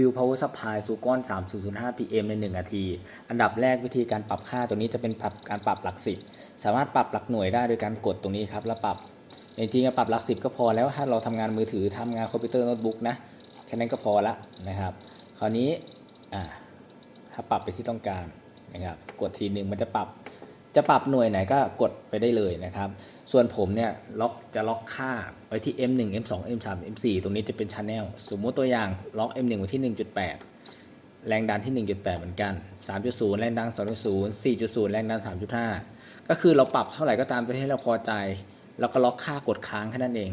วิว power supply สู่ก้อน 3005 pm ใน 1 นาที อันดับแรกวิธีการปรับค่าตัวนี้จะเป็นปรับการปรับหลักสิบสามารถปรับหลักหน่วยได้โดยการกดตรงนี้ครับ แล้วปรับจริงๆปรับหลักสิบก็พอแล้วถ้าเราทำงานมือถือทำงานคอมพิวเตอร์โน้ตบุ๊กนะ แค่นั้นก็พอละนะครับ คราวนี้ถ้าปรับไปที่ต้องการนะครับ กดทีหนึ่งมันจะปรับ จะปรับหน่วยไหนก็กดไปได้เลยนะครับ ส่วนผมเนี่ยล็อกจะล็อกค่าไว้ที่ M1 M2 M3 M4 ตรงนี้จะเป็นช anel สมมุติตัวอย่างล็อก M1 ไว้ที่ 1.8 แรงดันที่ 1.8 เหมือนกัน 3.0 แรงดัน 2.0 4.0 แรงดัน 3.5 ก็คือเราปรับเท่าไหร่ก็ตามที่ให้เราพอใจ แล้วก็ล็อกค่ากดค้างแค่นั้นเอง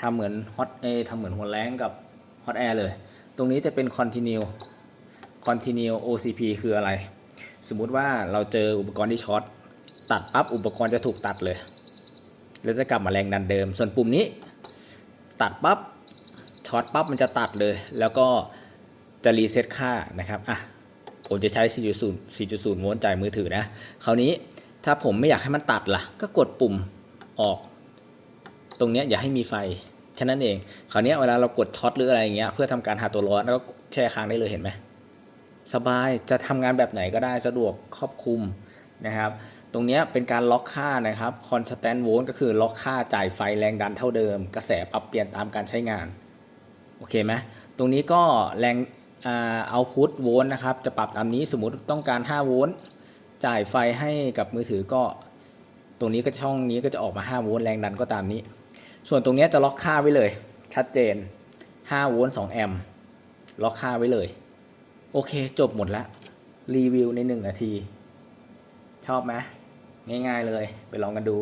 ทำเหมือน hot a ทำเหมือนหัวแรงกับ hot air เลย ตรงนี้จะเป็น continue continue OCP คืออะไร สมมุติว่าเราเจออุปกรณ์ที่ช็อตตัดปั๊บอุปกรณ์จะถูกตัดเลย แล้วจะกลับมาแรงดันเดิม ส่วนปุ่มนี้ ตัดปั๊บช็อตปั๊บมันจะตัดเลย แล้วก็จะรีเซ็ตค่านะครับอะผมจะใช้ 4.0 4.0โวลต์จ่ายมือถือนะ คราวนี้ถ้าผมไม่อยากให้มันตัดล่ะ ก็กดปุ่มออก ตรงนี้อย่าให้มีไฟแค่นั้นเอง คราวนี้เวลาเรากดช็อตหรืออะไรอย่างเงี้ยเพื่อทำการหาตัวร้อนแล้วก็แช่ค้างได้เลยเห็นไหม สบายจะทำงานแบบไหนก็ได้สะดวกครอบคลุมนะครับ ตรงนี้เป็นการล็อกค่านะครับ constant volt ก็คือล็อกค่าจ่ายไฟแรงดันเท่าเดิม กระแสปรับเปลี่ยนตามการใช้งาน โอเคไหมตรงนี้ก็แรงเอา output โวลต์นะครับ จะปรับตามนี้สมมติต้องการ 5 โวลต์จ่ายไฟให้กับมือถือก็ ตรงนี้ก็ช่องนี้ก็จะออกมา 5 โวลต์แรงดันก็ตามนี้ ส่วนตรงนี้จะล็อกค่าไว้เลย ชัดเจน 5 โวลต์2แอมป์ล็อกค่าไว้เลย โอเค จบหมดแล้วรีวิวในหนึ่งนาที ชอบไหมง่ายๆเลย ไปลองกันดู